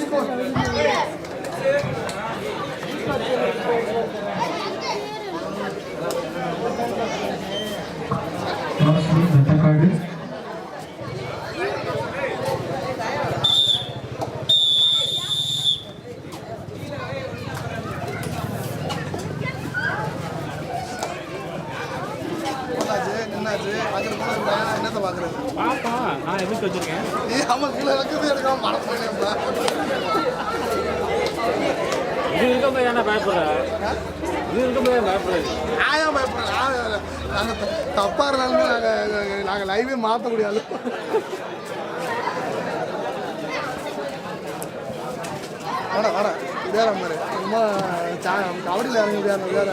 తీసుకో என்னத்தை பார்க்குறது. பாப்பா நான் எதிர்த்து வச்சிருக்கேன்? நீ அவன் கீழே இருக்குது எடுக்காம மனம் போயிடும்ப்பா இது இருக்கும்போது என்ன பயப்படுற? இது இருக்கும்போது ஏன் பயப்படுறது? நான் ஏன் பயப்படுறேன்? நான் நாங்கள் தப்பாக இருந்தாலுமே நாங்கள் நாங்கள் லைவே மாற்றக்கூடிய ஆளு வாடா வாடா வேற மாதிரி சும்மா கபடியில் இறங்கி வேற வேற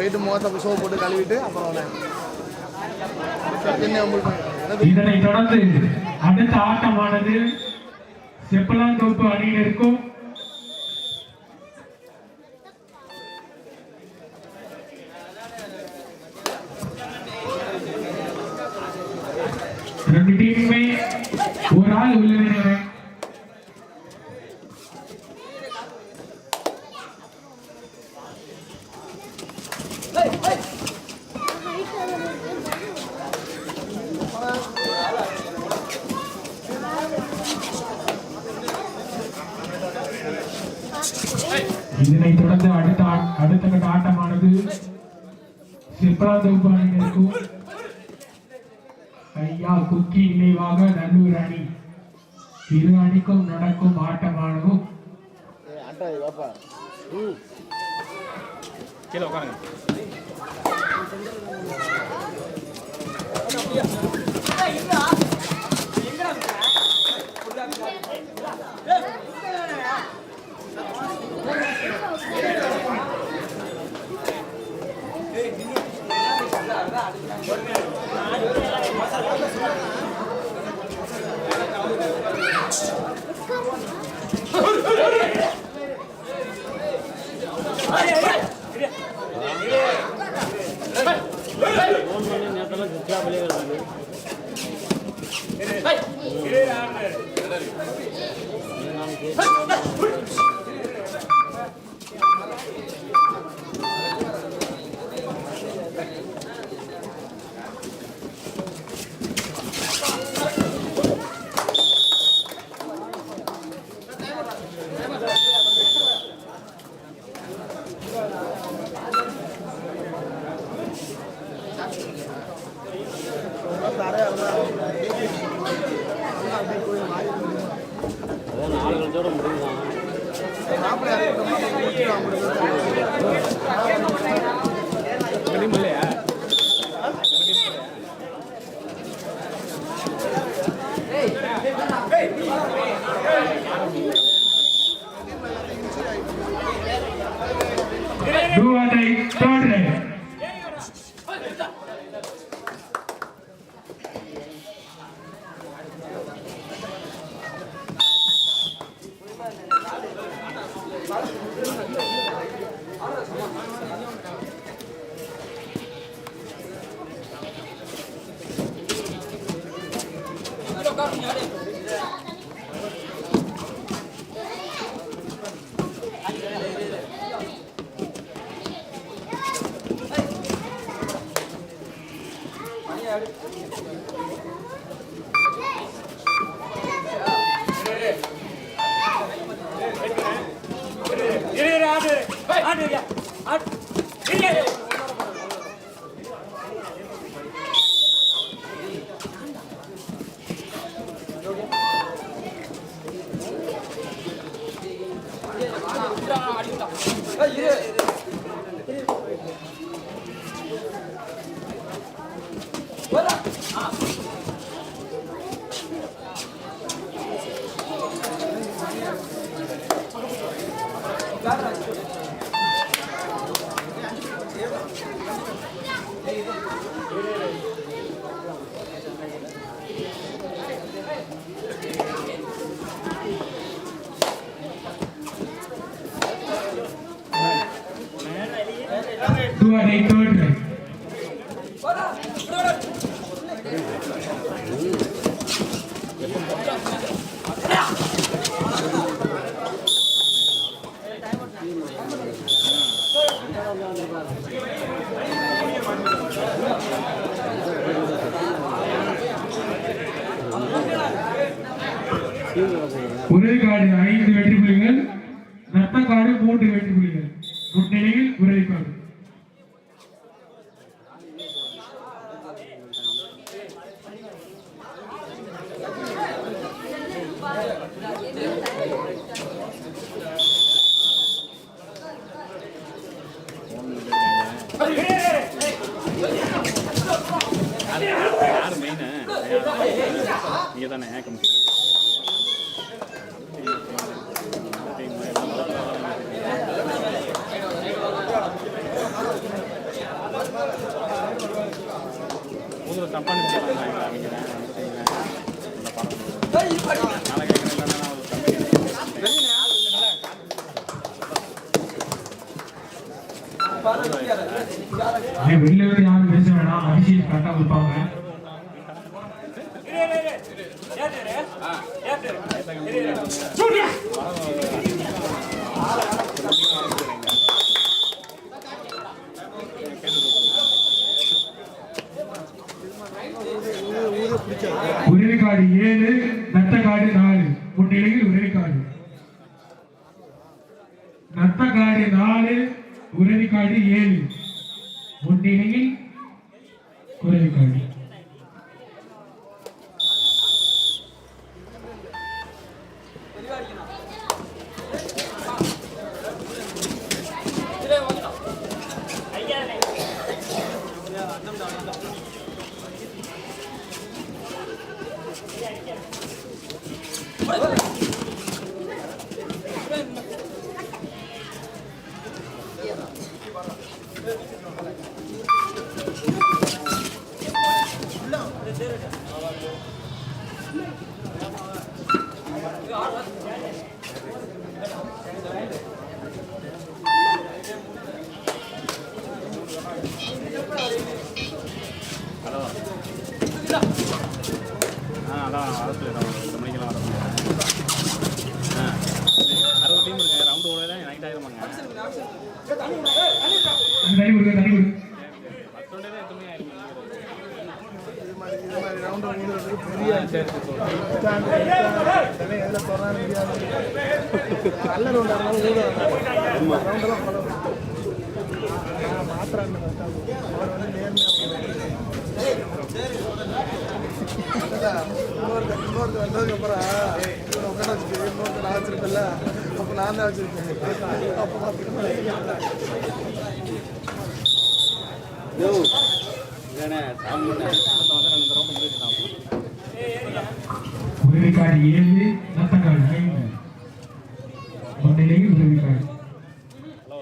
போயிட்டு முகத்தை சோப் போட்டு கழுவிட்டு அப்புறம் இதனை தொடர்ந்து அடுத்த ஆட்டமானது செப்பலாந்தோப்பு அணியினருக்கும் ரெண்டு டீமுமே ஒரு ஆள் உள்ள இதனைத் தொடர்ந்து அடுத்த அடுத்த கட்ட ஆட்டமானது செப்பலாந்தோப்பு அணியினருக்கும் ஐயா குக்கி நினைவாக நல்லூர் அணி. இரு அணிக்கும் நடக்கும் ஆட்டமானதும் கீழே உட்காருங்க. Hey, hey, hey. இல்லையா Do Gracias. வெளியில இருந்து யாரும் பேச வேணாம். அபிஷேக் கரெக்டா கொடுப்பாங்க. உருவிக்காடு ஏழு முன்னிலையில் உரைக்காடு நத்தக்காடு நாலு உறவிக்காடு ஏழு. முன்னிலையில் குறைவுக்காடு வச்சுட்டு இன்னொருத்தர் நான் வச்சிருப்பேன்ல அப்போ நான் தான் வச்சிருக்கேன். அப்போ ஏழு நத்தக்காடு ஐந்து முன்னிலையில் ஹலோ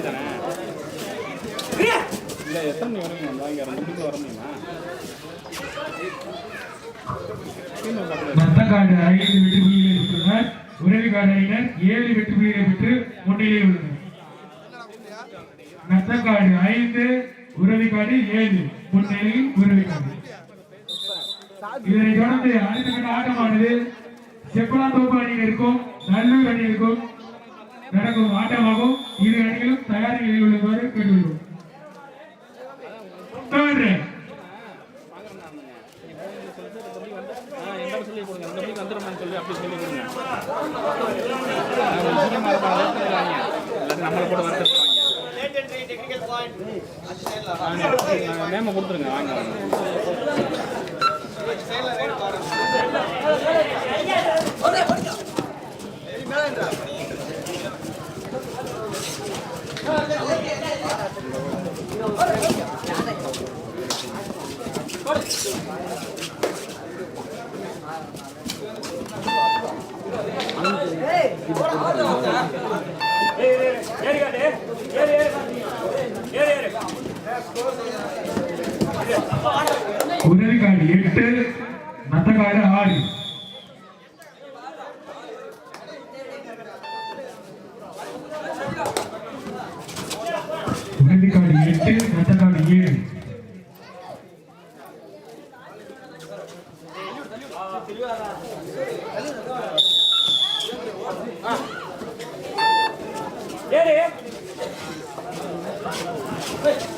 தானே இல்லை எத்தனை மணி வரீங்க நம்ம இங்கே ரெண்டு மணிக்கு வர முடியுமா நத்தக்காடு ஐந்து உறவிக்காடு அணியினர் ஏழு வெற்றி புள்ளிகளை பெற்று முன்னிலையில் உள்ளனர். நத்தக்காடு ஐந்து உறவிக்காடு ஏழு முன்னிலையில் உறவிக்காடு இதனை தொடர்ந்து அடுத்த கட்ட ஆட்டமானது செப்பலாந்தோப்பு அணியினருக்கும் நல்லூர் அணியினருக்கும் நடக்கும் ஆட்டமாகும். இரு அணிகளும் தயார் நிலையில் உள்ளவாறு கேட்டுள்ளோம் சொல்லி கொடுங்க ரெண்டு மணிக்கு வந்துடுமான்னு சொல்லி அப்படி சொல்லி கொடுங்க நான் ஒரு சீக்கிரமா இருப்பாங்க லேட் பண்ணிடுவாங்க இல்லாட்டி நம்மளை போட்டு வந்துருப்பாங்க நேம கொடுத்துருங்க வாங்க வாங்க உதவிக்காடு எட்டு நத்தக்காடு ஆறு உதவிக்காடு எட்டு நத்தக்காடு ஏழு முடிய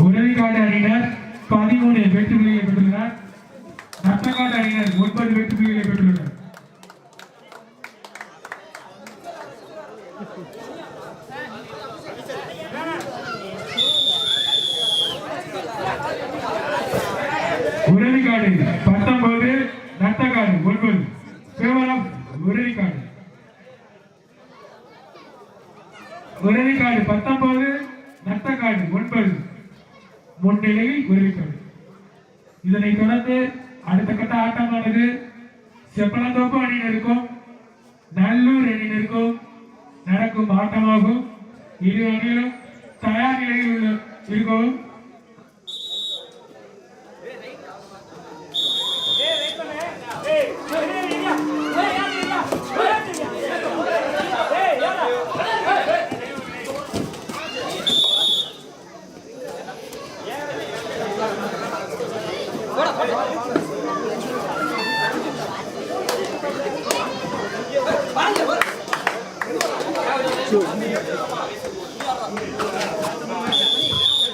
உதவிக்காடு அணியினர் பதிமூணு வெற்றி புள்ளிகளை பெற்றுள்ளனர். நத்தக்காடு அணியினர் ஒன்பது வெற்றி புள்ளிகளை பெற்றுள்ளனர். உறவிக்காடு பத்தொன்பது நத்தக்காடு ஒன்பது. கேவலம் உறவிக்காடு உறவிக்காடு பத்தொன்பது நத்தக்காடு ஒன்பது. முன்னிலையில் உறவிக்காடு இதனைத் தொடர்ந்து அடுத்த கட்ட ஆட்டமானது செப்பலந்தோப்பு அணியினருக்கும் நல்லூர் அணியினருக்கும் நடக்கும் ஆட்டமாகும். இரு அணியிலும் தயார் நிலையில் உள்ள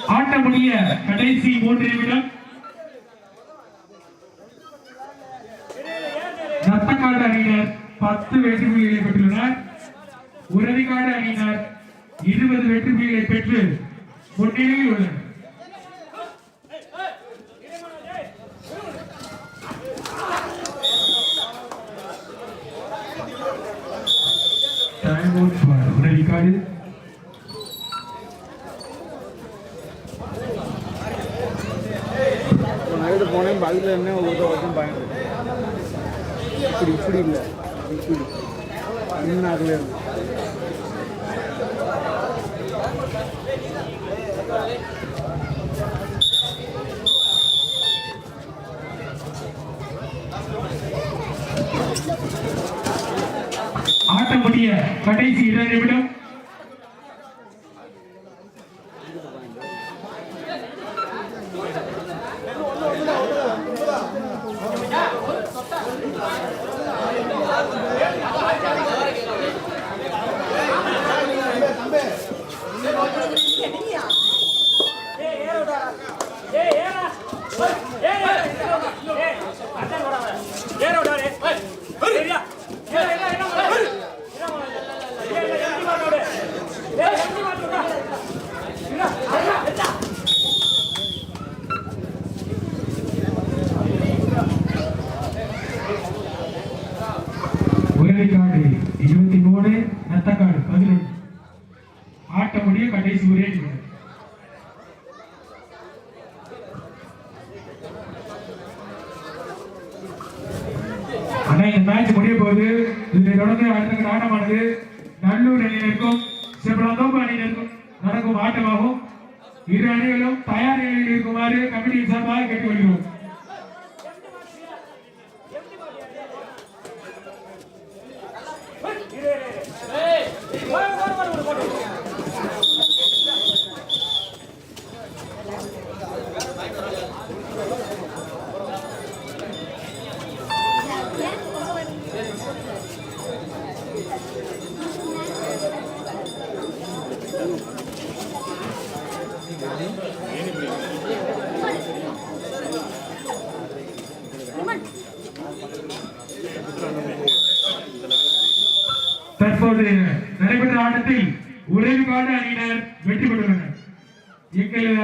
ஆட்ட முடிய கடைசி மூன்று நிமிடம் நத்தக்காடு அணியினர் பத்து வெற்றி புள்ளிகளை பெற்றுள்ளனர். உறவிக்காடு அணியினர் இருபது வெற்றி புள்ளிகளை பெற்று முன்னிலையில் உள்ளனர். கடைசி இரண்டு நிமிடம். உறவிக்காடு இருபத்தி மூணு நத்தக்காடு பதினொன்று ஆட்ட முடிய கடைசி ஒரே நிமிடம் ஆனா இந்த மேட்ச் முடிய போகுது. இதை தொடர்ந்து அடுத்த ஆட்டமானது நல்லூர் அணியினருக்கும் சிவபுரம் அணியினருக்கும் நடக்கும் ஆட்டமாகும். இரு அணிகளும் தயார் நிலையில் இருக்குமாறு கமிட்டியின் சார்பாக கேட்டுக்கொள்கிறோம்.